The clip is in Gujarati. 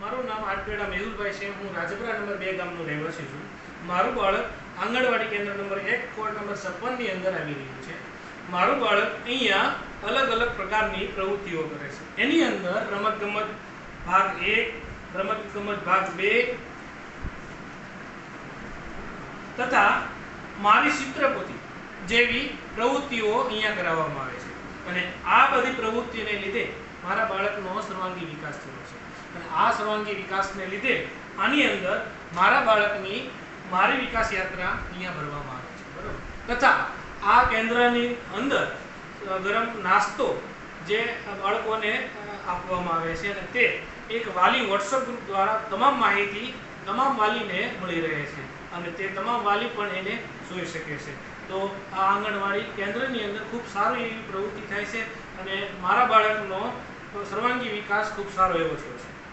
મારું નામ આટપેડા મેહુલભાઈ છે. હું રાજપરા નંબર બે ગામનો રહેવાસી છું. મારું બાળક આંગણવાડી કેન્દ્ર નંબર એક કોડ નંબર છપ્પનની અંદર આવી રહ્યું છે. મારું બાળક અહીંયા અલગ અલગ પ્રકારની પ્રવૃત્તિઓ કરે છે. એની અંદર રમતગમત ભાગ એક, રમતગમત ભાગ બે તથા મારી ચિત્રપોથી જેવી પ્રવૃત્તિઓ અહીંયા કરાવવામાં આવે છે. અને આ બધી પ્રવૃત્તિને લીધે મારા બાળકનો સર્વાંગી વિકાસ થયો છે. અને આ સર્વાંગી વિકાસને લીધે આની અંદર મારા બાળકની મારી વિકાસ યાત્રા અહીંયા ભરવામાં આવે છે. બરાબર? તથા આ કેન્દ્રની અંદર ગરમ નાસ્તો જે બાળકોને આપવામાં આવે છે અને તે એક વાલી વોટ્સઅપ ગ્રુપ દ્વારા તમામ માહિતી તમામ વાલીને મળી રહે છે અને તે તમામ વાલી પણ એને જોઈ શકે છે. તો આ આંગણવાડી કેન્દ્રની અંદર ખૂબ સારી એવી પ્રવૃત્તિ થાય છે અને મારા બાળકનો સર્વાંગી વિકાસ ખૂબ સારો એવો થયો છે.